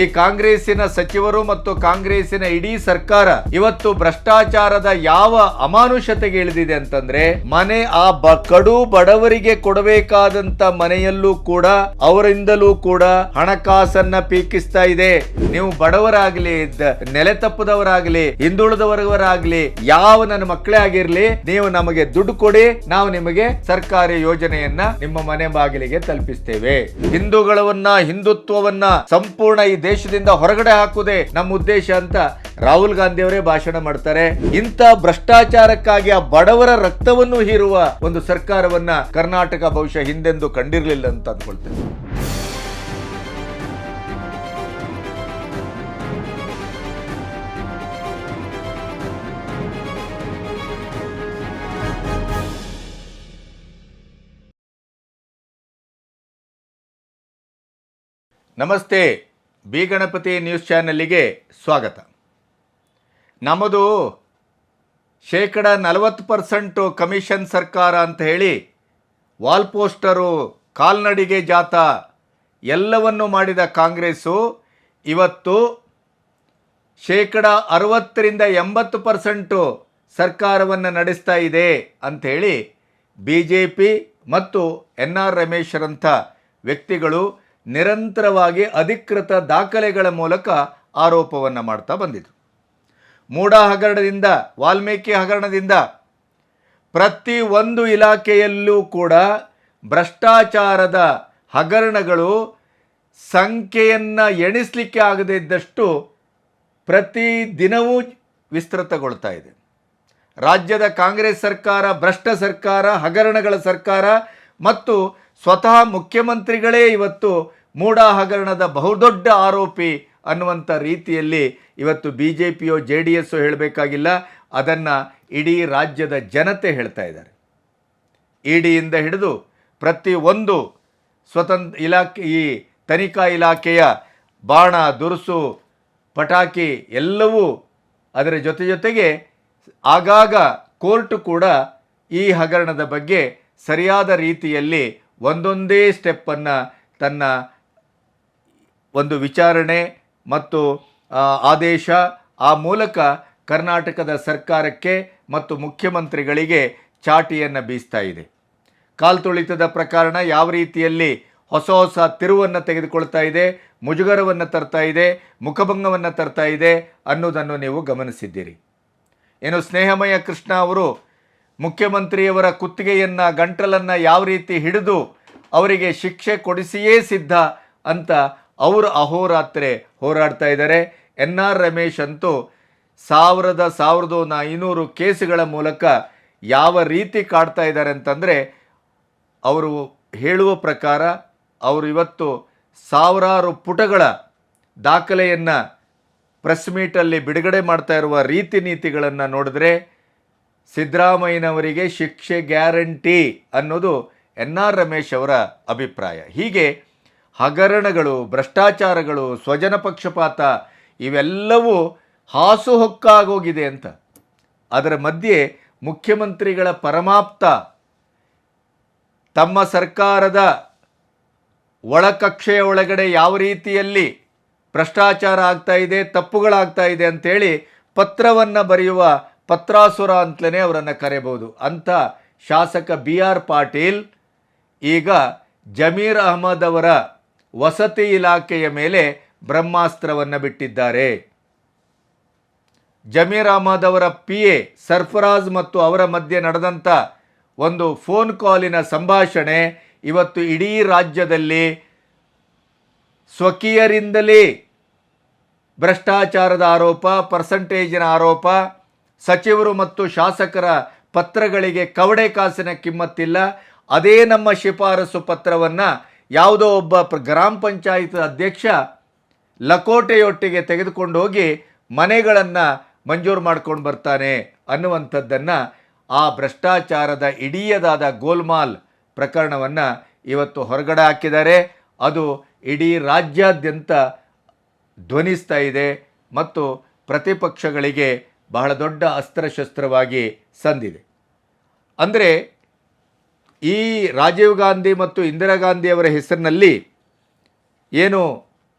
ಈ ಕಾಂಗ್ರೆಸ್ಸಿನ ಸಚಿವರು ಮತ್ತು ಕಾಂಗ್ರೆಸ್ಸಿನ ಇಡೀ ಸರ್ಕಾರ ಇವತ್ತು ಭ್ರಷ್ಟಾಚಾರದ ಯಾವ ಅಮಾನುಷತೆಗೆ ಇಳಿದಿದೆ ಅಂತಂದ್ರೆ ಮನೆ ಆ ಕಡು ಬಡವರಿಗೆ ಕೊಡಬೇಕಾದಂತ ಮನೆಯಲ್ಲೂ ಕೂಡ ಅವರಿಂದಲೂ ಕೂಡ ಹಣಕಾಸನ್ನ ಪೀಕಿಸ್ತಾ ಇದೆ. ನೀವು ಬಡವರಾಗ್ಲಿ ನೆಲೆ ತಪ್ಪದವರಾಗ್ಲಿ, ಹಿಂದುಳಿದವರವರಾಗ್ಲಿ, ಯಾವ ನನ್ನ ಮಕ್ಕಳೇ ಆಗಿರ್ಲಿ, ನೀವು ನಮಗೆ ದುಡ್ಡು ಕೊಡಿ, ನಾವು ನಿಮಗೆ ಸರ್ಕಾರಿ ಯೋಜನೆಯನ್ನ ನಿಮ್ಮ ಮನೆ ಬಾಗಿಲಿಗೆ ತಲುಪಿಸ್ತೇವೆ. ಹಿಂದೂಗಳವನ್ನ, ಹಿಂದುತ್ವವನ್ನ ಸಂಪೂರ್ಣ ಈ ದೇಶದಿಂದ ಹೊರಗಡೆ ಹಾಕುವುದೇ ನಮ್ಮ ಉದ್ದೇಶ ಅಂತ ರಾಹುಲ್ ಗಾಂಧಿ ಅವರೇ ಭಾಷಣ ಮಾಡ್ತಾರೆ. ಇಂಥ ಭ್ರಷ್ಟಾಚಾರಕ್ಕಾಗಿ ಆ ಬಡವರ ರಕ್ತವನ್ನು ಹೀರುವ ಒಂದು ಸರ್ಕಾರವನ್ನ ಕರ್ನಾಟಕ ಬಹುಶಃ ಹಿಂದೆಂದು ಕಂಡಿರಲಿಲ್ಲ ಅಂತ ಅಂದ್ಕೊಳ್ತೇನೆ. ನಮಸ್ತೆ. ಬಿ ಗಣಪತಿ ನ್ಯೂಸ್ ಚಾನಲಿಗೆ ಸ್ವಾಗತ. ನಮ್ಮದು ಶೇಕಡ ನಲವತ್ತು ಪರ್ಸೆಂಟು ಕಮಿಷನ್ ಸರ್ಕಾರ ಅಂತ ಹೇಳಿ ವಾಲ್ ಪೋಸ್ಟರು, ಕಾಲ್ನಡಿಗೆ ಜಾತ ಎಲ್ಲವನ್ನು ಮಾಡಿದ ಕಾಂಗ್ರೆಸ್ಸು. ಇವತ್ತು ಶೇಕಡ ಅರವತ್ತರಿಂದ ಎಂಬತ್ತು ಪರ್ಸೆಂಟು ಸರ್ಕಾರವನ್ನು ನಡೆಸ್ತಾ ಇದೆ ಅಂಥೇಳಿ ಬಿ ಜೆ ಪಿ ಮತ್ತು ಎನ್ ಆರ್ ರಮೇಶ್ರಂಥ ವ್ಯಕ್ತಿಗಳು ನಿರಂತರವಾಗಿ ಅಧಿಕೃತ ದಾಖಲೆಗಳ ಮೂಲಕ ಆರೋಪವನ್ನು ಮಾಡ್ತಾ ಬಂದಿದ್ರು ಮೂಡ ಹಗರಣದಿಂದ, ವಾಲ್ಮೀಕಿ ಹಗರಣದಿಂದ ಪ್ರತಿ ಒಂದು ಇಲಾಖೆಯಲ್ಲೂ ಕೂಡ ಭ್ರಷ್ಟಾಚಾರದ ಹಗರಣಗಳು ಸಂಖ್ಯೆಯನ್ನು ಎಣಿಸಲಿಕ್ಕೆ ಆಗದೇ ಇದ್ದಷ್ಟು ಪ್ರತಿ ದಿನವೂ ವಿಸ್ತೃತಗೊಳ್ತಾ ಇದೆ. ರಾಜ್ಯದ ಕಾಂಗ್ರೆಸ್ ಸರ್ಕಾರ, ಭ್ರಷ್ಟ ಸರ್ಕಾರ, ಹಗರಣಗಳ ಸರ್ಕಾರ ಮತ್ತು ಸ್ವತಃ ಮುಖ್ಯಮಂತ್ರಿಗಳೇ ಇವತ್ತು ಮೂಡ ಹಗರಣದ ಬಹುದೊಡ್ಡ ಆರೋಪಿ ಅನ್ನುವಂಥ ರೀತಿಯಲ್ಲಿ ಇವತ್ತು ಬಿ ಜೆ ಪಿಯೋ ಜೆ ಡಿ ಎಸ್ಸು ಹೇಳಬೇಕಾಗಿಲ್ಲ. ಅದನ್ನು ಇಡೀ ರಾಜ್ಯದ ಜನತೆ ಹೇಳ್ತಾ ಇದ್ದಾರೆ. ಇಡಿಯಿಂದ ಹಿಡಿದು ಪ್ರತಿ ಒಂದು ಸ್ವತಂತ್ರ ಇಲಾಖೆ, ಈ ತನಿಖಾ ಇಲಾಖೆಯ ಬಾಣ, ದುರುಸು, ಪಟಾಕಿ ಎಲ್ಲವೂ ಅದರ ಜೊತೆ ಜೊತೆಗೆ ಆಗಾಗ ಕೋರ್ಟ್ ಕೂಡ ಈ ಹಗರಣದ ಬಗ್ಗೆ ಸರಿಯಾದ ರೀತಿಯಲ್ಲಿ ಒಂದೊಂದೇ ಸ್ಟೆಪ್ಪನ್ನು ತನ್ನ ಒಂದು ವಿಚಾರಣೆ ಮತ್ತು ಆದೇಶ ಆ ಮೂಲಕ ಕರ್ನಾಟಕದ ಸರ್ಕಾರಕ್ಕೆ ಮತ್ತು ಮುಖ್ಯಮಂತ್ರಿಗಳಿಗೆ ಚಾಟಿಯನ್ನು ಬೀಸ್ತಾ ಇದೆ. ಕಾಲ್ತುಳಿತದ ಪ್ರಕರಣ ಯಾವ ರೀತಿಯಲ್ಲಿ ಹೊಸ ಹೊಸ ತಿರುವನ್ನು ತೆಗೆದುಕೊಳ್ತಾ ಇದೆ, ಮುಜುಗರವನ್ನು ತರ್ತಾ ಇದೆ, ಮುಖಭಂಗವನ್ನು ತರ್ತಾ ಇದೆ ಅನ್ನೋದನ್ನು ನೀವು ಗಮನಿಸಿದ್ದೀರಿ. ಏನು ಸ್ನೇಹಮಯ ಕೃಷ್ಣ ಅವರು ಮುಖ್ಯಮಂತ್ರಿಯವರ ಕುತ್ತಿಗೆಯನ್ನು, ಗಂಟಲನ್ನು ಯಾವ ರೀತಿ ಹಿಡಿದು ಅವರಿಗೆ ಶಿಕ್ಷೆ ಕೊಡಿಸಿಯೇ ಸಿದ್ಧ ಅಂತ ಅವರು ಅಹೋರಾತ್ರೆ ಹೋರಾಡ್ತಾ ಇದ್ದಾರೆ. ಎನ್ ಆರ್ ರಮೇಶ್ ಅಂತೂ ಸಾವಿರದ ಸಾವಿರದ ಐನೂರು ಕೇಸುಗಳ ಮೂಲಕ ಯಾವ ರೀತಿ ಕಾಡ್ತಾ ಇದ್ದಾರೆ ಅಂತಂದರೆ, ಅವರು ಹೇಳುವ ಪ್ರಕಾರ ಅವರು ಇವತ್ತು ಸಾವಿರಾರು ಪುಟಗಳ ದಾಖಲೆಯನ್ನು ಪ್ರೆಸ್ ಮೀಟಲ್ಲಿ ಬಿಡುಗಡೆ ಮಾಡ್ತಾ ಇರುವ ರೀತಿ ನೀತಿಗಳನ್ನು ನೋಡಿದ್ರೆ ಸಿದ್ದರಾಮಯ್ಯನವರಿಗೆ ಶಿಕ್ಷೆ ಗ್ಯಾರಂಟಿ ಅನ್ನೋದು ಎನ್ ಆರ್ ರಮೇಶ್ ಅವರ ಅಭಿಪ್ರಾಯ. ಹೀಗೆ ಹಗರಣಗಳು, ಭ್ರಷ್ಟಾಚಾರಗಳು, ಸ್ವಜನ ಪಕ್ಷಪಾತ ಇವೆಲ್ಲವೂ ಹಾಸುಹೊಕ್ಕಾಗೋಗಿದೆ ಅಂತ. ಅದರ ಮಧ್ಯೆ ಮುಖ್ಯಮಂತ್ರಿಗಳ ಪರಮಾಪ್ತ ತಮ್ಮ ಸರ್ಕಾರದ ಒಳಕಕ್ಷೆಯ ಒಳಗಡೆ ಯಾವ ರೀತಿಯಲ್ಲಿ ಭ್ರಷ್ಟಾಚಾರ ಆಗ್ತಾ ಇದೆ, ತಪ್ಪುಗಳಾಗ್ತಾ ಇದೆ ಅಂತೇಳಿ ಪತ್ರವನ್ನು ಬರೆಯುವ ಪತ್ರಾಸುರ ಅಂತಲೇ ಅವರನ್ನು ಕರೆಯಬಹುದು. ಅಂಥ ಶಾಸಕ ಬಿ ಆರ್ ಪಾಟೀಲ್ ಈಗ ಜಮೀರ್ ಅಹಮದ್ ಅವರ ವಸತಿ ಇಲಾಖೆಯ ಮೇಲೆ ಬ್ರಹ್ಮಾಸ್ತ್ರವನ್ನು ಬಿಟ್ಟಿದ್ದಾರೆ. ಜಮೀರ್ ಅಹಮದ್ ಅವರ ಪಿ ಎ ಸರ್ಫರಾಜ್ ಮತ್ತು ಅವರ ಮಧ್ಯೆ ನಡೆದಂಥ ಒಂದು ಫೋನ್ ಕಾಲಿನ ಸಂಭಾಷಣೆ ಇವತ್ತು ಇಡೀ ರಾಜ್ಯದಲ್ಲಿ ಸ್ವಕೀಯರಿಂದಲೇ ಭ್ರಷ್ಟಾಚಾರದ ಆರೋಪ ಪರ್ಸಂಟೇಜಿನ ಆರೋಪ ಸಚಿವರು ಮತ್ತು ಶಾಸಕರ ಪತ್ರಗಳಿಗೆ ಕವಡೆ ಕಾಸಿನ ಕಿಮ್ಮತ್ತಿಲ್ಲ. ಅದೇ ನಮ್ಮ ಶಿಫಾರಸು ಪತ್ರವನ್ನು ಯಾವುದೋ ಒಬ್ಬ ಗ್ರಾಮ ಪಂಚಾಯತ್ ಅಧ್ಯಕ್ಷ ಲಕೋಟೆಯೊಟ್ಟಿಗೆ ತೆಗೆದುಕೊಂಡು ಹೋಗಿ ಮನೆಗಳನ್ನು ಮಂಜೂರು ಮಾಡ್ಕೊಂಡು ಬರ್ತಾನೆ ಅನ್ನುವಂಥದ್ದನ್ನು ಆ ಭ್ರಷ್ಟಾಚಾರದ ಇಡೀಯದಾದ ಗೋಲ್ಮಾಲ್ ಪ್ರಕರಣವನ್ನು ಇವತ್ತು ಹೊರಗಡೆ ಹಾಕಿದ್ದಾರೆ. ಅದು ಇಡೀ ರಾಜ್ಯಾದ್ಯಂತ ಧ್ವನಿಸ್ತಾ ಇದೆ ಮತ್ತು ಪ್ರತಿಪಕ್ಷಗಳಿಗೆ ಬಹಳ ದೊಡ್ಡ ಅಸ್ತ್ರಶಸ್ತ್ರವಾಗಿ ಸಂದಿದೆ. ಅಂದರೆ ಈ ರಾಜೀವ್ ಗಾಂಧಿ ಮತ್ತು ಇಂದಿರಾ ಗಾಂಧಿಯವರ ಹೆಸರಿನಲ್ಲಿ ಏನು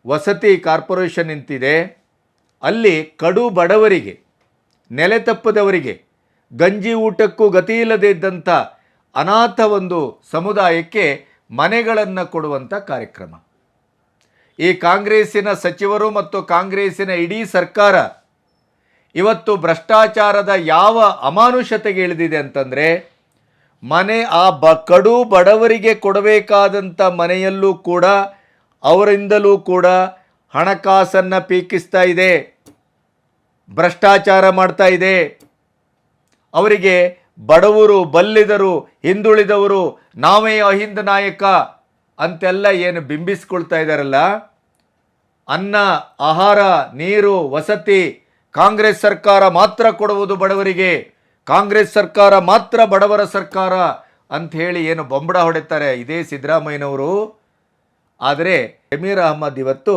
ವಸತಿ ಕಾರ್ಪೊರೇಷನ್ ನಿಂತಿದೆ, ಅಲ್ಲಿ ಕಡು ಬಡವರಿಗೆ, ನೆಲೆ ತಪ್ಪದವರಿಗೆ, ಗಂಜಿ ಊಟಕ್ಕೂ ಗತಿ ಇಲ್ಲದೇ ಇದ್ದಂಥ ಅನಾಥ ಒಂದು ಸಮುದಾಯಕ್ಕೆ ಮನೆಗಳನ್ನು ಕೊಡುವಂಥ ಕಾರ್ಯಕ್ರಮ. ಈ ಕಾಂಗ್ರೆಸ್ಸಿನ ಸಚಿವರು ಮತ್ತು ಕಾಂಗ್ರೆಸ್ಸಿನ ಇಡೀ ಸರ್ಕಾರ ಇವತ್ತು ಭ್ರಷ್ಟಾಚಾರದ ಯಾವ ಅಮಾನುಷತೆಗೆ ಇಳಿದಿದೆ ಅಂತಂದರೆ, ಮನೆ ಆ ಬ ಕಡು ಬಡವರಿಗೆ ಕೊಡಬೇಕಾದಂಥ ಮನೆಯಲ್ಲೂ ಕೂಡ, ಅವರಿಂದಲೂ ಕೂಡ ಹಣಕಾಸನ್ನು ಪೀಕಿಸ್ತಾ ಇದೆ, ಭ್ರಷ್ಟಾಚಾರ ಮಾಡ್ತಾ ಇದೆ. ಅವರಿಗೆ ಬಡವರು, ಬಲ್ಲಿದರು, ಹಿಂದುಳಿದವರು, ನಾವೇ ಅಹಿಂದ ನಾಯಕ ಅಂತೆಲ್ಲ ಏನು ಬಿಂಬಿಸ್ಕೊಳ್ತಾ ಇದ್ದಾರಲ್ಲ? ಅನ್ನ, ಆಹಾರ, ನೀರು, ವಸತಿ ಕಾಂಗ್ರೆಸ್ ಸರ್ಕಾರ ಮಾತ್ರ ಕೊಡುವುದು ಬಡವರಿಗೆ, ಕಾಂಗ್ರೆಸ್ ಸರ್ಕಾರ ಮಾತ್ರ ಬಡವರ ಸರ್ಕಾರ ಅಂತ ಹೇಳಿ ಏನು ಬೊಂಬಡ ಹೊಡೆತಾರೆ ಇದೇ ಸಿದ್ದರಾಮಯ್ಯನವರು. ಆದರೆ ಜಮೀರ್ ಅಹಮದ್ ಇವತ್ತು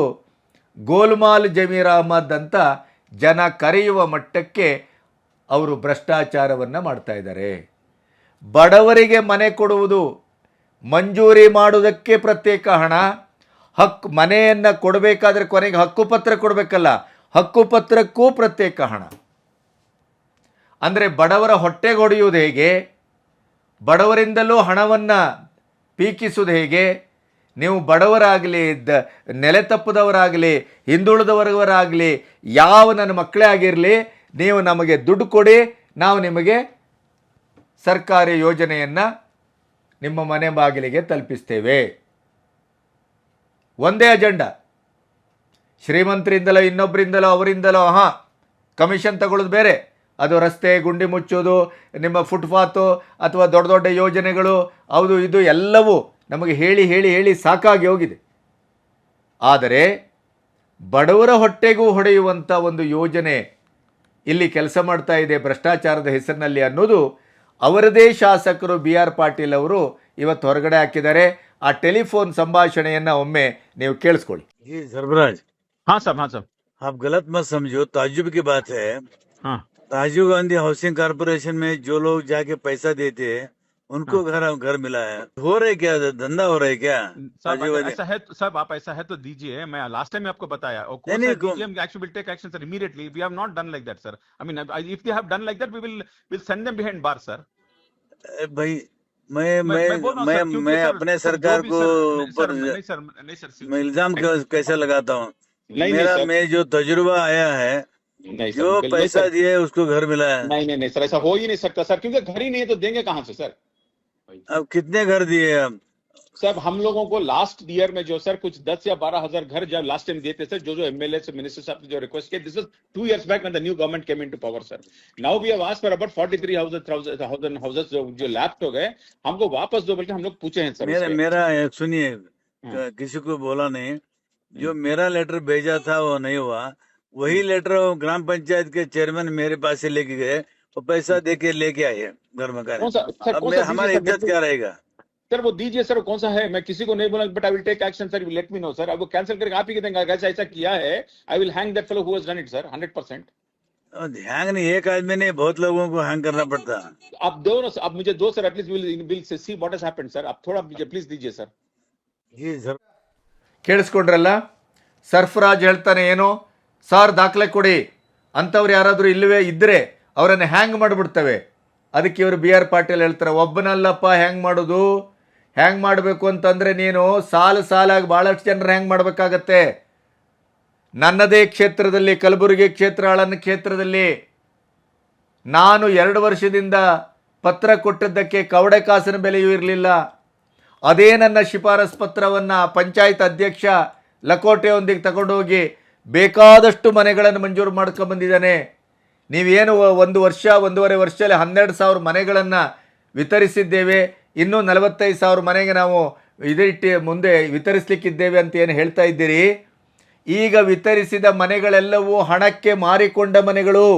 ಗೋಲ್ಮಾಲ್ ಜಮೀರ್ ಅಹಮದ್ ಅಂತ ಜನ ಕರೆಯುವ ಮಟ್ಟಕ್ಕೆ ಅವರು ಭ್ರಷ್ಟಾಚಾರವನ್ನು ಮಾಡ್ತಾ ಇದ್ದಾರೆ. ಬಡವರಿಗೆ ಮನೆ ಕೊಡುವುದು, ಮಂಜೂರಿ ಮಾಡುವುದಕ್ಕೆ ಪ್ರತ್ಯೇಕ ಹಣ ಹಕ್ಕು ಮನೆಯನ್ನು ಕೊಡಬೇಕಾದ್ರೆ ಕೊನೆಗೆ ಹಕ್ಕುಪತ್ರ ಕೊಡಬೇಕಲ್ಲ ಹಕ್ಕುಪತ್ರಕ್ಕೂ ಪ್ರತ್ಯೇಕ ಹಣ. ಅಂದರೆ ಬಡವರ ಹೊಟ್ಟೆಗೆ ಹೊಡೆಯುವುದು ಹೇಗೆ? ಬಡವರಿಂದಲೂ ಹಣವನ್ನು ಪೀಕಿಸುವುದು ಹೇಗೆ? ನೀವು ಬಡವರಾಗಲಿ, ದ, ನೆಲೆ ತಪ್ಪದವರಾಗಲಿ, ಹಿಂದುಳಿದವರವರಾಗಲಿ, ಯಾವ ನನ್ನ ಮಕ್ಕಳೇ ಆಗಿರಲಿ, ನೀವು ನಮಗೆ ದುಡ್ಡು ಕೊಡಿ, ನಾವು ನಿಮಗೆ ಸರ್ಕಾರಿ ಯೋಜನೆಯನ್ನು ನಿಮ್ಮ ಮನೆ ಬಾಗಿಲಿಗೆ ತಲುಪಿಸ್ತೇವೆ. ಒಂದೇ ಅಜೆಂಡಾ. ಶ್ರೀಮಂತರಿಂದಲೋ ಇನ್ನೊಬ್ಬರಿಂದಲೋ ಅವರಿಂದಲೋ ಹಾಂ ಕಮಿಷನ್ ತಗೊಳ್ಳೋದು ಬೇರೆ. ಅದು ರಸ್ತೆ, ಗುಂಡಿ ಮುಚ್ಚೋದು, ನಿಮ್ಮ ಫುಟ್ಪಾತು ಅಥವಾ ದೊಡ್ಡ ದೊಡ್ಡ ಯೋಜನೆಗಳು, ಹೌದು, ಇದು ಎಲ್ಲವೂ ನಮಗೆ ಹೇಳಿ ಹೇಳಿ ಹೇಳಿ ಸಾಕಾಗಿ ಹೋಗಿದೆ. ಆದರೆ ಬಡವರ ಹೊಟ್ಟೆಗೂ ಹೊಡೆಯುವಂಥ ಒಂದು ಯೋಜನೆ ಇಲ್ಲಿ ಕೆಲಸ ಮಾಡ್ತಾ ಇದೆ ಭ್ರಷ್ಟಾಚಾರದ ಹೆಸರಿನಲ್ಲಿ ಅನ್ನೋದು ಅವರದೇ ಶಾಸಕರು ಬಿ ಆರ್ ಪಾಟೀಲ್ ಅವರು ಇವತ್ತು ಹೊರಗಡೆ ಹಾಕಿದ್ದಾರೆ. ಆ ಟೆಲಿಫೋನ್ ಸಂಭಾಷಣೆಯನ್ನು ಒಮ್ಮೆ ನೀವು ಕೇಳಿಸ್ಕೊಳ್ಳಿ. ಸರ್ಬರಾಜ್ हाँ साहब हाँ साहब। आप गलत मत समझो ताजुब की बात है। राजीव हाँ गांधी हाउसिंग कारपोरेशन में जो लोग जाके पैसा देते हैं उनको घर हाँ। घर मिला है। हो रहा है क्या? धंधा हो रहा है क्या ऐसा है सब आप ऐसा है तो दीजिए। मैं लास्ट टाइम आपको बताया। Action will sir immediately we have not done like that sir I mean if they have done like that we will will send them behind bar sir भाई मैं मैं मैं मैं, मैं अपने सरकार को ऊपर मैं इल्ज़ाम कैसे लगाता हूँ? नहीं मेरा नहीं मैं जो तजुर्बा आया है नहीं सर जो बिल्कुल पैसा सर। दिया है उसको घर मिला है नहीं नहीं नहीं सर ऐसा हो ही नहीं सकता सर क्योंकि घर ही नहीं है तो देंगे कहाँ से सर अब कितने घर दिए अब सर हम लोगों को लास्ट ईयर में जो सर कुछ दस या बारह हज़ार घर जब लास्ट टाइम दिए थे सर जो जो एमएलए से मिनिस्टर साहब ने जो रिक्वेस्ट किया this is two years back when the new government came into power sir now we have asked for about 43000 thousand houses जो जो लैप्ट हो गए हमको वापस दो बल्कि हम लोग पूछे हैं सर मेरा उसके। मेरा एक सुनिए हाँ। किसी को बोला नहीं जो मेरा लेटर भेजा था वो नहीं हुआ। वही लेटर वो ग्राम पंचायत के चेयरमैन मेरे पास से लेके गए वो पैसा दे के लेके आए घर में मैं सा हमारी इज़्ज़त क्या रहेगा? सर वो दीजिए सर कौन सा है? मैं किसी को नहीं बोला but I will take action sir let me know sir अब वो कैंसिल करके आप ही के देंगे अगर ऐसा ऐसा किया है I will hang that fellow who has done it sir 100% hang नहीं एक आदमी नहीं बहुत लोगों को हैंग करना पड़ता। आप दो ना अब मुझे दो sir at least will will see what has happened sir आप थोड़ा मुझे प्लीज़ दीजिए सर जी सर ಕೇಳಿಸ್ಕೊಂಡ್ರಲ್ಲ? ಸರ್ಫರಾಜ್ ಹೇಳ್ತಾನೆ ಏನು, ಸಾರ್ ದಾಖಲೆ ಕೊಡಿ, ಅಂಥವ್ರು ಯಾರಾದರೂ ಇಲ್ಲವೇ ಇದ್ದರೆ ಅವರನ್ನು ಹ್ಯಾಂಗ್ ಮಾಡಿಬಿಡ್ತವೆ. ಅದಕ್ಕೆ ಇವರು ಬಿ ಆರ್ ಪಾಟೀಲ್ ಹೇಳ್ತಾರೆ, ಒಬ್ಬನಲ್ಲಪ್ಪ ಹ್ಯಾಂಗ್ ಮಾಡೋದು ಹ್ಯಾಂಗ್ ಮಾಡಬೇಕು ಅಂತಂದರೆ ನೀನು ಸಾಲು ಸಾಲಾಗಿ ಭಾಳಷ್ಟು ಜನರು ಹ್ಯಾಂಗ್ ಮಾಡಬೇಕಾಗತ್ತೆ. ನನ್ನದೇ ಕ್ಷೇತ್ರದಲ್ಲಿ, ಕಲಬುರಗಿ ಕ್ಷೇತ್ರ ಕ್ಷೇತ್ರದಲ್ಲಿ ನಾನು ಎರಡು ವರ್ಷದಿಂದ ಪತ್ರ ಕೊಟ್ಟಿದ್ದಕ್ಕೆ ಕವಡೆ ಕಾಸಿನ ಬೆಲೆಯೂ ಇರಲಿಲ್ಲ. ಅದೇ ನನ್ನ ಶಿಫಾರಸ್ ಪತ್ರವನ್ನು ಪಂಚಾಯತ್ ಅಧ್ಯಕ್ಷ ಲಕೋಟೆಯೊಂದಿಗೆ ತಗೊಂಡೋಗಿ ಬೇಕಾದಷ್ಟು ಮನೆಗಳನ್ನು ಮಂಜೂರು ಮಾಡ್ಕೊಂಬಂದಿದ್ದಾನೆ ನೀವೇನು ಒಂದು ವರ್ಷ, ಒಂದೂವರೆ ವರ್ಷದಲ್ಲಿ ಹನ್ನೆರಡು ಸಾವಿರ ಮನೆಗಳನ್ನು ವಿತರಿಸಿದ್ದೇವೆ. ಇನ್ನೂ ನಲವತ್ತೈದು ಸಾವಿರ ಮನೆಗೆ ನಾವು ಇದಿಟ್ಟು ಮುಂದೆ ವಿತರಿಸಲಿಕ್ಕಿದ್ದೇವೆ ಅಂತ ಏನು ಹೇಳ್ತಾ ಇದ್ದೀರಿ? ಈಗ ವಿತರಿಸಿದ ಮನೆಗಳೆಲ್ಲವೂ ಹಣಕ್ಕೆ ಮಾರಿಕೊಂಡ ಮನೆಗಳು.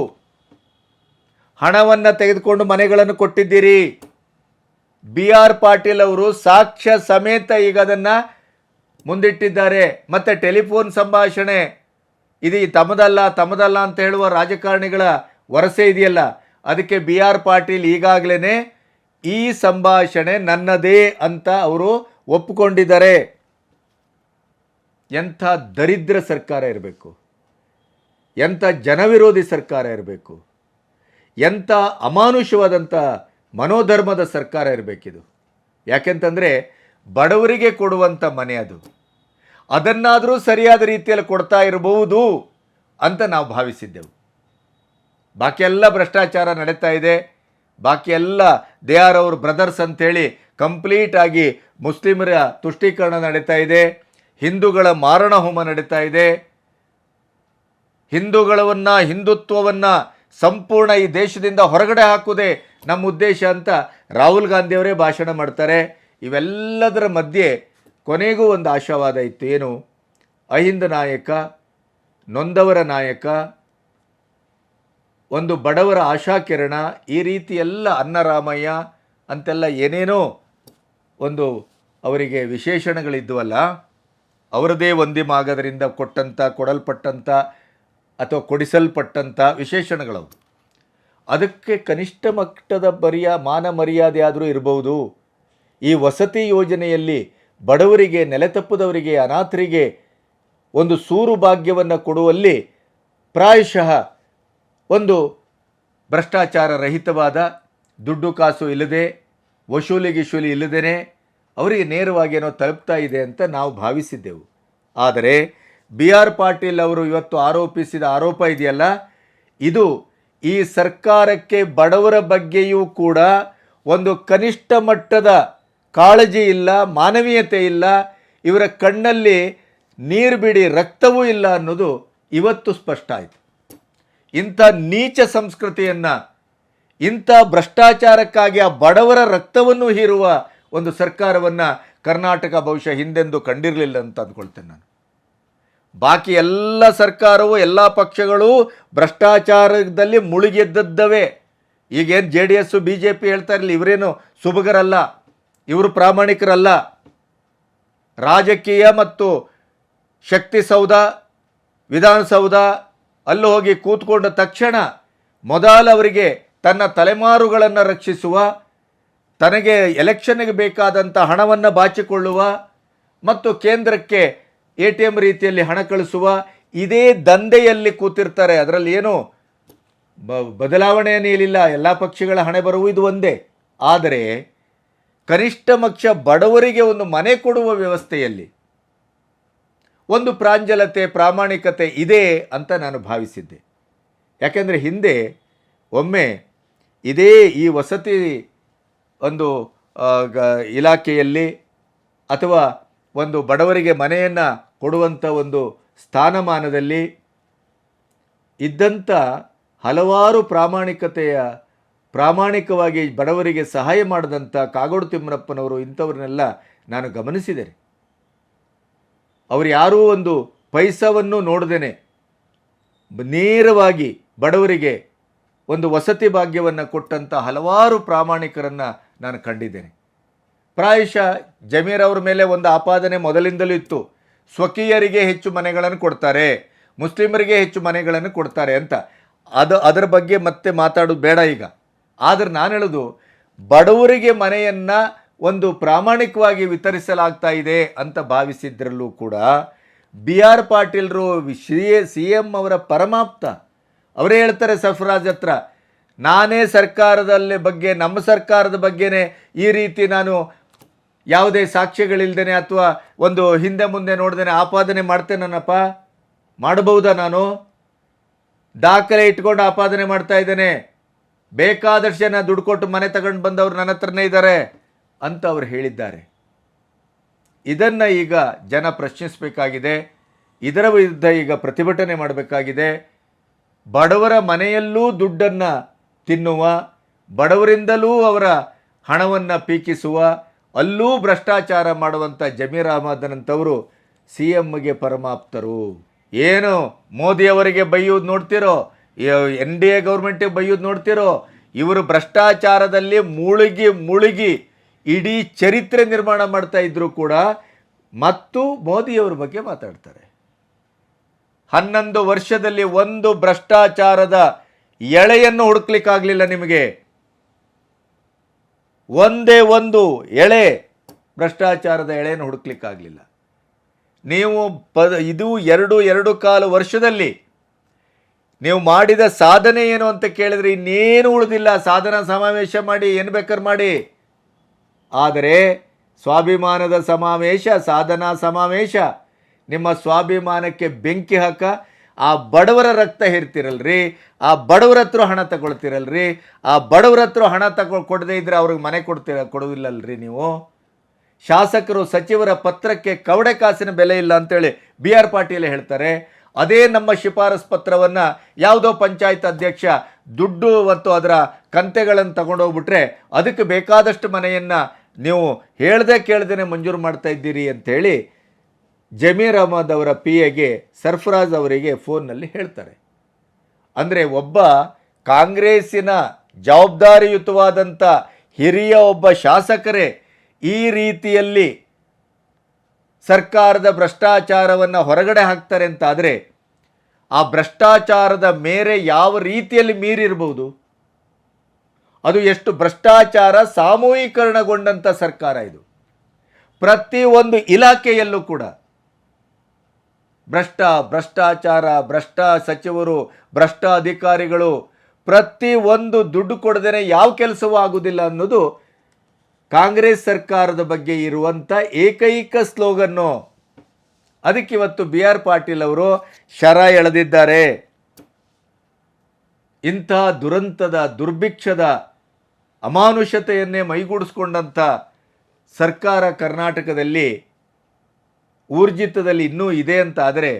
ಹಣವನ್ನು ತೆಗೆದುಕೊಂಡು ಮನೆಗಳನ್ನು ಕೊಟ್ಟಿದ್ದೀರಿ. ಬಿ ಆರ್ ಪಾಟೀಲ್ ಅವರು ಸಾಕ್ಷ್ಯ ಸಮೇತ ಈಗ ಅದನ್ನು ಮುಂದಿಟ್ಟಿದ್ದಾರೆ. ಮತ್ತು ಟೆಲಿಫೋನ್ ಸಂಭಾಷಣೆ ಇದು ತಮದಲ್ಲ ತಮ್ಮದಲ್ಲ ಅಂತ ಹೇಳುವ ರಾಜಕಾರಣಿಗಳ ವರಸೆ ಇದೆಯಲ್ಲ, ಅದಕ್ಕೆ ಬಿ ಆರ್ ಪಾಟೀಲ್ ಈಗಾಗಲೇ ಈ ಸಂಭಾಷಣೆ ನನ್ನದೇ ಅಂತ ಅವರು ಒಪ್ಪಿಕೊಂಡಿದ್ದಾರೆ ಎಂಥ ದರಿದ್ರ ಸರ್ಕಾರ ಇರಬೇಕು, ಎಂಥ ಜನವಿರೋಧಿ ಸರ್ಕಾರ ಇರಬೇಕು, ಎಂಥ ಅಮಾನುಷವಾದಂಥ ಮನೋಧರ್ಮದ ಸರ್ಕಾರ ಇರಬೇಕಿದು. ಯಾಕೆಂತಂದರೆ ಬಡವರಿಗೆ ಕೊಡುವಂಥ ಮನೆ ಅದು. ಅದನ್ನಾದರೂ ಸರಿಯಾದ ರೀತಿಯಲ್ಲಿ ಕೊಡ್ತಾ ಇರಬಹುದು ಅಂತ ನಾವು ಭಾವಿಸಿದ್ದೆವು. ಬಾಕಿ ಎಲ್ಲ ಭ್ರಷ್ಟಾಚಾರ ನಡೀತಾ ಇದೆ. ಬಾಕಿ ಎಲ್ಲ ದೇ ಆರ್ ಅವ್ರ ಬ್ರದರ್ಸ್ ಅಂಥೇಳಿ ಕಂಪ್ಲೀಟಾಗಿ ಮುಸ್ಲಿಮರ ತುಷ್ಟೀಕರಣ ನಡೀತಾ ಇದೆ. ಹಿಂದೂಗಳ ಮಾರಣ ಹೋಮ ನಡೀತಾ ಇದೆ. ಹಿಂದೂಗಳವನ್ನು ಹಿಂದುತ್ವವನ್ನ ಸಂಪೂರ್ಣ ಈ ದೇಶದಿಂದ ಹೊರಗಡೆ ಹಾಕುವುದೇ ನಮ್ಮ ಉದ್ದೇಶ ಅಂತ ರಾಹುಲ್ ಗಾಂಧಿಯವರೇ ಭಾಷಣ ಮಾಡ್ತಾರೆ. ಇವೆಲ್ಲದರ ಮಧ್ಯೆ ಕೊನೆಗೂ ಒಂದು ಆಶಾವಾದ ಇತ್ತು. ಏನು? ಅಹಿಂದ ನಾಯಕ, ನೊಂದವರ ನಾಯಕ, ಒಂದು ಬಡವರ ಆಶಾಕಿರಣ, ಈ ರೀತಿ ಎಲ್ಲ ಅನ್ನರಾಮಯ್ಯ ಅಂತೆಲ್ಲ ಏನೇನೋ ಒಂದು ಅವರಿಗೆ ವಿಶೇಷಣಗಳಿದ್ವಲ್ಲ, ಅವರದೇ ಒಂದಿಮಾಗದರಿಂದ ಕೊಟ್ಟಂಥ ಕೊಡಲ್ಪಟ್ಟಂಥ ಅಥವಾ ಕೊಡಿಸಲ್ಪಟ್ಟಂಥ ವಿಶೇಷಣಗಳವು. ಅದಕ್ಕೆ ಕನಿಷ್ಠ ಮಟ್ಟದ ಬರಿಯ ಮಾನ ಮರ್ಯಾದೆ ಆದರೂ ಇರಬಹುದು ಈ ವಸತಿ ಯೋಜನೆಯಲ್ಲಿ ಬಡವರಿಗೆ ನೆಲೆತಪ್ಪದವರಿಗೆ ಅನಾಥರಿಗೆ ಒಂದು ಸೂರು ಭಾಗ್ಯವನ್ನು ಕೊಡುವಲ್ಲಿ ಪ್ರಾಯಶಃ ಒಂದು ಭ್ರಷ್ಟಾಚಾರ ರಹಿತವಾದ ದುಡ್ಡು ಕಾಸು ಇಲ್ಲದೆ ವಸೂಲಿ ಗಿಶೂಲಿ ಇಲ್ಲದೇ ಅವರಿಗೆ ನೇರವಾಗಿ ಏನೋ ತಲುಪ್ತಾ ಇದೆ ಅಂತ ನಾವು ಭಾವಿಸಿದ್ದೆವು. ಆದರೆ ಬಿ ಆರ್ ಪಾಟೀಲ್ ಅವರು ಇವತ್ತು ಆರೋಪಿಸಿದ ಆರೋಪ ಇದೆಯಲ್ಲ? ಇದು ಈ ಸರ್ಕಾರಕ್ಕೆ ಬಡವರ ಬಗ್ಗೆಯೂ ಕೂಡ ಒಂದು ಕನಿಷ್ಠ ಮಟ್ಟದ ಕಾಳಜಿ ಇಲ್ಲ, ಮಾನವೀಯತೆ ಇಲ್ಲ, ಇವರ ಕಣ್ಣಲ್ಲಿ ನೀರು ಬಿಡಿ ರಕ್ತವೂ ಇಲ್ಲ ಅನ್ನೋದು ಇವತ್ತು ಸ್ಪಷ್ಟ ಆಯಿತು. ಇಂಥ ನೀಚ ಸಂಸ್ಕೃತಿಯನ್ನು, ಇಂಥ ಭ್ರಷ್ಟಾಚಾರಕ್ಕಾಗಿ ಆ ಬಡವರ ರಕ್ತವನ್ನು ಹೀರುವ ಒಂದು ಸರ್ಕಾರವನ್ನು ಕರ್ನಾಟಕ ಬಹುಶಃ ಹಿಂದೆಂದು ಕಂಡಿರಲಿಲ್ಲ ಅಂತ ಅಂದ್ಕೊಳ್ತೇನೆ ನಾನು. ಬಾಕಿ ಎಲ್ಲ ಸರ್ಕಾರವು, ಎಲ್ಲ ಪಕ್ಷಗಳು ಭ್ರಷ್ಟಾಚಾರದಲ್ಲಿ ಮುಳುಗೆದ್ದದ್ದವೇ. ಈಗೇನು J D S B J P ಹೇಳ್ತಾ ಇವರೇನು ಸುಭಗರಲ್ಲ, ಇವರು ಪ್ರಾಮಾಣಿಕರಲ್ಲ. ರಾಜಕೀಯ ಮತ್ತು ಶಕ್ತಿ ಸೌಧ ವಿಧಾನಸೌಧ ಅಲ್ಲಿ ಹೋಗಿ ಕೂತ್ಕೊಂಡ ತಕ್ಷಣ ಮೊದಲ ಅವರಿಗೆ ತನ್ನ ತಲೆಮಾರುಗಳನ್ನು ರಕ್ಷಿಸುವ, ತನಗೆ ಎಲೆಕ್ಷನ್ಗೆ ಬೇಕಾದಂಥ ಹಣವನ್ನು ಬಾಚಿಕೊಳ್ಳುವ ಮತ್ತು ಕೇಂದ್ರಕ್ಕೆ ಎ ಟಿ ಎಂ ರೀತಿಯಲ್ಲಿ ಹಣ ಕಳಿಸುವ ಇದೇ ದಂಧೆಯಲ್ಲಿ ಕೂತಿರ್ತಾರೆ. ಅದರಲ್ಲಿ ಏನು? ಬ ಬದಲಾವಣೆಯನ್ನು ಏನಿಲ್ಲ. ಎಲ್ಲ ಪಕ್ಷಗಳ ಹಣೆ ಬರುವು ಇದು ಒಂದೇ. ಆದರೆ ಕನಿಷ್ಠ ಪಕ್ಷ ಬಡವರಿಗೆ ಒಂದು ಮನೆ ಕೊಡುವ ವ್ಯವಸ್ಥೆಯಲ್ಲಿ ಒಂದು ಪ್ರಾಂಜಲತೆ, ಪ್ರಾಮಾಣಿಕತೆ ಇದೆ ಅಂತ ನಾನು ಭಾವಿಸಿದ್ದೆ. ಯಾಕೆಂದರೆ ಹಿಂದೆ ಒಮ್ಮೆ ಇದೇ ಈ ವಸತಿ ಒಂದು ಇಲಾಖೆಯಲ್ಲಿ ಅಥವಾ ಒಂದು ಬಡವರಿಗೆ ಮನೆಯನ್ನು ಕೊಡುವಂಥ ಒಂದು ಸ್ಥಾನಮಾನದಲ್ಲಿ ಇದ್ದಂಥ ಹಲವಾರು ಪ್ರಾಮಾಣಿಕತೆಯ, ಪ್ರಾಮಾಣಿಕವಾಗಿ ಬಡವರಿಗೆ ಸಹಾಯ ಮಾಡಿದಂಥ ಕಾಗೋಡು ತಿಮ್ಮರಪ್ಪನವರು ಇಂಥವ್ರನ್ನೆಲ್ಲ ನಾನು ಗಮನಿಸಿದ್ದೇನೆ. ಅವರು ಯಾರೂ ಒಂದು ಪೈಸವನ್ನು ನೋಡದೇನೆ. ನೇರವಾಗಿ ಬಡವರಿಗೆ ಒಂದು ವಸತಿ ಭಾಗ್ಯವನ್ನು ಕೊಟ್ಟಂಥ ಹಲವಾರು ಪ್ರಾಮಾಣಿಕರನ್ನು ನಾನು ಕಂಡಿದ್ದೇನೆ. ಪ್ರಾಯಶಃ ಜಮೀರ್ ಅವರ ಮೇಲೆ ಒಂದು ಆಪಾದನೆ ಮೊದಲಿಂದಲೂ ಇತ್ತು. ಸ್ವಕೀಯರಿಗೆ ಹೆಚ್ಚು ಮನೆಗಳನ್ನು ಕೊಡ್ತಾರೆ, ಮುಸ್ಲಿಮರಿಗೆ ಹೆಚ್ಚು ಮನೆಗಳನ್ನು ಕೊಡ್ತಾರೆ ಅಂತ. ಅದು ಅದರ ಬಗ್ಗೆ ಮತ್ತೆ ಮಾತಾಡೋದು ಬೇಡ ಈಗ. ಆದರೆ ನಾನು ಹೇಳೋದು, ಬಡವರಿಗೆ ಮನೆಯನ್ನು ಒಂದು ಪ್ರಾಮಾಣಿಕವಾಗಿ ವಿತರಿಸಲಾಗ್ತಾ ಇದೆ ಅಂತ ಭಾವಿಸಿದ್ರಲ್ಲೂ ಕೂಡ ಬಿ ಆರ್ ಪಾಟೀಲ್ರು ಶ್ರೀ ಸಿ ಎಂ ಅವರ ಪರಮಾಪ್ತ. ಅವರೇ ಹೇಳ್ತಾರೆ ಸರ್ಫರಾಜ್ ಹತ್ರ, ನಾನೇ ಸರ್ಕಾರದಲ್ಲಿ ಬಗ್ಗೆ, ನಮ್ಮ ಸರ್ಕಾರದ ಬಗ್ಗೆನೇ ಈ ರೀತಿ ನಾನು ಯಾವುದೇ ಸಾಕ್ಷ್ಯಗಳಿಲ್ದೇನೆ ಅಥವಾ ಒಂದು ಹಿಂದೆ ಮುಂದೆ ನೋಡ್ದೇನೆ ಆಪಾದನೆ ಮಾಡ್ತೇನಪ್ಪ ಮಾಡಬಹುದಾ ನಾನು? ದಾಖಲೆ ಇಟ್ಕೊಂಡು ಆಪಾದನೆ ಮಾಡ್ತಾ ಇದ್ದೇನೆ. ಬೇಕಾದಷ್ಟು ಜನ ದುಡ್ಡು ಕೊಟ್ಟು ಮನೆ ತಗೊಂಡು ಬಂದವರು ನನ್ನ ಹತ್ರನೇ ಇದ್ದಾರೆ ಅಂತ ಅವರು ಹೇಳಿದ್ದಾರೆ. ಇದನ್ನು ಈಗ ಜನ ಪ್ರಶ್ನಿಸಬೇಕಾಗಿದೆ. ಇದರ ವಿರುದ್ಧ ಈಗ ಪ್ರತಿಭಟನೆ ಮಾಡಬೇಕಾಗಿದೆ. ಬಡವರ ಮನೆಯಲ್ಲೂ ದುಡ್ಡನ್ನು ತಿನ್ನುವ, ಬಡವರಿಂದಲೂ ಅವರ ಹಣವನ್ನು ಪೀಕಿಸುವ ಅಲ್ಲೂ ಭ್ರಷ್ಟಾಚಾರ ಮಾಡುವಂಥ ಜಮೀರ್ ಅಹಮದ್ನಂಥವರು ಸಿ ಎಮ್ಗೆ ಪರಮಾಪ್ತರು. ಏನು ಮೋದಿಯವರಿಗೆ ಬೈಯೋದು ನೋಡ್ತಿರೋ ಎನ್ ಡಿ ಎ ಗೌರ್ಮೆಂಟಿಗೆ ಬೈಯೋದು ನೋಡ್ತಿರೋ, ಇವರು ಭ್ರಷ್ಟಾಚಾರದಲ್ಲಿ ಮುಳುಗಿ ಮುಳುಗಿ ಇಡೀ ಚರಿತ್ರೆ ನಿರ್ಮಾಣ ಮಾಡ್ತಾ ಇದ್ದರೂ ಕೂಡ ಮತ್ತು ಮೋದಿಯವರ ಬಗ್ಗೆ ಮಾತಾಡ್ತಾರೆ. ಹನ್ನೊಂದು ವರ್ಷದಲ್ಲಿ ಒಂದು ಭ್ರಷ್ಟಾಚಾರದ ಎಳೆಯನ್ನು ಹುಡುಕ್ಲಿಕ್ಕಾಗಲಿಲ್ಲ ನಿಮಗೆ. ಒಂದೇ ಒಂದು ಎಳೆ, ಭ್ರಷ್ಟಾಚಾರದ ಎಳೆಯನ್ನು ಹುಡುಕ್ಲಿಕ್ಕಾಗಲಿಲ್ಲ. ನೀವು ಪದ, ಇದು ಎರಡು ಎರಡು ಕಾಲು ವರ್ಷದಲ್ಲಿ ನೀವು ಮಾಡಿದ ಸಾಧನೆ ಏನು ಅಂತ ಕೇಳಿದ್ರೆ ಇನ್ನೇನು ಉಳಿದಿಲ್ಲ. ಸಾಧನಾ ಸಮಾವೇಶ ಮಾಡಿ, ಏನು ಬೇಕಾದ್ರೆ ಮಾಡಿ. ಆದರೆ ಸ್ವಾಭಿಮಾನದ ಸಮಾವೇಶ, ಸಾಧನಾ ಸಮಾವೇಶ, ನಿಮ್ಮ ಸ್ವಾಭಿಮಾನಕ್ಕೆ ಬೆಂಕಿ ಹಾಕ ಆ ಬಡವರ ರಕ್ತ ಹೇರ್ತಿರಲ್ರಿ, ಆ ಬಡವರ ಹತ್ರ ಹಣ ತಗೊಳ್ತಿರಲ್ರಿ, ಆ ಬಡವರ ಹತ್ರ ಹಣ ತಗೊ ಕೊಡದೇ ಇದ್ದರೆ ಅವ್ರಿಗೆ ಮನೆ ಕೊಡ್ತೀರ, ಕೊಡೋದಿಲ್ಲಲ್ರಿ ನೀವು? ಶಾಸಕರು ಸಚಿವರ ಪತ್ರಕ್ಕೆ ಕವಡೆ ಕಾಸಿನ ಬೆಲೆ ಇಲ್ಲ ಅಂತೇಳಿ ಬಿ ಆರ್ ಪಾಟೀಲ್ ಹೇಳ್ತಾರೆ, ಅದೇ ನಮ್ಮ ಶಿಫಾರಸ್ ಪತ್ರವನ್ನು ಯಾವುದೋ ಪಂಚಾಯತ್ ಅಧ್ಯಕ್ಷ ದುಡ್ಡು ಮತ್ತು ಅದರ ಕಂತೆಗಳನ್ನು ತಗೊಂಡೋಗ್ಬಿಟ್ರೆ ಅದಕ್ಕೆ ಬೇಕಾದಷ್ಟು ಮನೆಯನ್ನು ನೀವು ಹೇಳ್ದೆ ಕೇಳ್ದೇ ಮಂಜೂರು ಮಾಡ್ತಾ ಇದ್ದೀರಿ ಅಂತೇಳಿ ಜಮೀರ್ ಅಹಮದ್ ಅವರ ಪಿ ಎಗೆ ಸರ್ಫರಾಜ್ ಅವರಿಗೆ ಫೋನ್ನಲ್ಲಿ ಹೇಳ್ತಾರೆ. ಅಂದರೆ ಒಬ್ಬ ಕಾಂಗ್ರೆಸ್ಸಿನ ಜವಾಬ್ದಾರಿಯುತವಾದಂಥ ಹಿರಿಯ ಒಬ್ಬ ಶಾಸಕರೇ ಈ ರೀತಿಯಲ್ಲಿ ಸರ್ಕಾರದ ಭ್ರಷ್ಟಾಚಾರವನ್ನು ಹೊರಗಡೆ ಹಾಕ್ತಾರೆ ಅಂತಾದರೆ ಆ ಭ್ರಷ್ಟಾಚಾರದ ಮೇರೆ ಯಾವ ರೀತಿಯಲ್ಲಿ ಮೀರಿರ್ಬೋದು? ಅದು ಎಷ್ಟು ಭ್ರಷ್ಟಾಚಾರ ಸಾಮೂಹೀಕರಣಗೊಂಡಂಥ ಸರ್ಕಾರ ಇದು. ಪ್ರತಿಯೊಂದು ಇಲಾಖೆಯಲ್ಲೂ ಕೂಡ ಭ್ರಷ್ಟ, ಭ್ರಷ್ಟಾಚಾರ, ಭ್ರಷ್ಟ ಸಚಿವರು, ಭ್ರಷ್ಟ ಅಧಿಕಾರಿಗಳು ಪ್ರತಿ ಒಂದು ದುಡ್ಡು ಕೊಡದೇ ಯಾವ ಕೆಲಸವೂ ಆಗುವುದಿಲ್ಲ ಅನ್ನೋದು ಕಾಂಗ್ರೆಸ್ ಸರ್ಕಾರದ ಬಗ್ಗೆ ಇರುವಂಥ ಏಕೈಕ ಸ್ಲೋಗನ್ನು ಅದಕ್ಕೆ ಇವತ್ತು ಬಿ ಆರ್ ಪಾಟೀಲ್ ಅವರು ಶರ ಎಳೆದಿದ್ದಾರೆ. ಇಂತಹ ದುರಂತದ, ದುರ್ಭಿಕ್ಷದ, ಅಮಾನುಷತೆಯನ್ನೇ ಮೈಗೂಡಿಸ್ಕೊಂಡಂಥ ಸರ್ಕಾರ ಕರ್ನಾಟಕದಲ್ಲಿ ಊರ್ಜಿತದಲ್ಲಿ ಇನ್ನೂ ಇದೆ ಅಂತ ಆದರೆ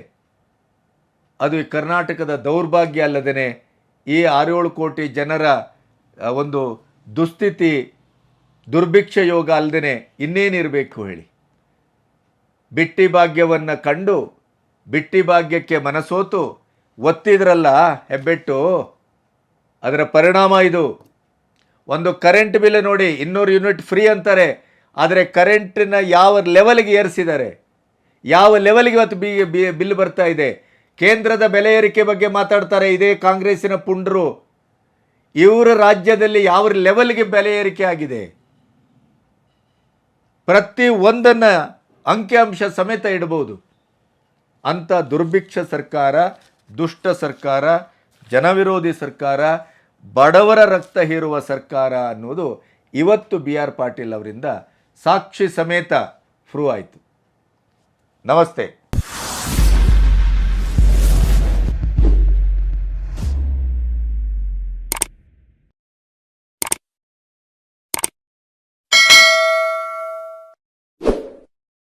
ಅದು ಕರ್ನಾಟಕದ ದೌರ್ಭಾಗ್ಯ ಅಲ್ಲದೇ ಈ ಆರೇಳು ಕೋಟಿ ಜನರ ಒಂದು ದುಸ್ಥಿತಿ, ದುರ್ಭಿಕ್ಷ ಯೋಗ ಅಲ್ಲದೇ ಇನ್ನೇನಿರಬೇಕು ಹೇಳಿ. ಬಿಟ್ಟಿ ಭಾಗ್ಯವನ್ನು ಕಂಡು, ಬಿಟ್ಟಿ ಭಾಗ್ಯಕ್ಕೆ ಮನಸೋತು, ಒತ್ತಿದ್ರಲ್ಲ ಹೆಬ್ಬೆಟ್ಟು, ಅದರ ಪರಿಣಾಮ ಇದು. ಒಂದು ಕರೆಂಟ್ ಬಿಲ್ ನೋಡಿ ಇನ್ನೂರು ಯೂನಿಟ್ ಫ್ರೀ ಅಂತಾರೆ, ಆದರೆ ಕರೆಂಟಿನ ಯಾವ ಲೆವೆಲ್ಗೆ ಏರಿಸಿದ್ದಾರೆ? ಯಾವ ಲೆವೆಲ್ಗೆ ಇವತ್ತು ಬಿ ಬಿಲ್ ಬರ್ತಾ ಇದೆ? ಕೇಂದ್ರದ ಬೆಲೆ ಏರಿಕೆ ಬಗ್ಗೆ ಮಾತಾಡ್ತಾರೆ ಇದೇ ಕಾಂಗ್ರೆಸ್ಸಿನ ಪುಂಡರು. ಇವರ ರಾಜ್ಯದಲ್ಲಿ ಯಾವ ಲೆವೆಲ್ಗೆ ಬೆಲೆ ಏರಿಕೆ ಆಗಿದೆ? ಪ್ರತಿ ಒಂದನ್ನು ಅಂಕಿಅಂಶ ಸಮೇತ ಇಡಬಹುದು ಅಂಥ ದುರ್ಭಿಕ್ಷ ಸರ್ಕಾರ, ದುಷ್ಟ ಸರ್ಕಾರ, ಜನವಿರೋಧಿ ಸರ್ಕಾರ, ಬಡವರ ರಕ್ತ ಹೀರುವ ಸರ್ಕಾರ ಅನ್ನೋದು ಇವತ್ತು ಬಿ ಆರ್ ಪಾಟೀಲ್ ಅವರಿಂದ ಸಾಕ್ಷಿ ಸಮೇತ ಫ್ರೂ ಆಯಿತು. ನಮಸ್ತೆ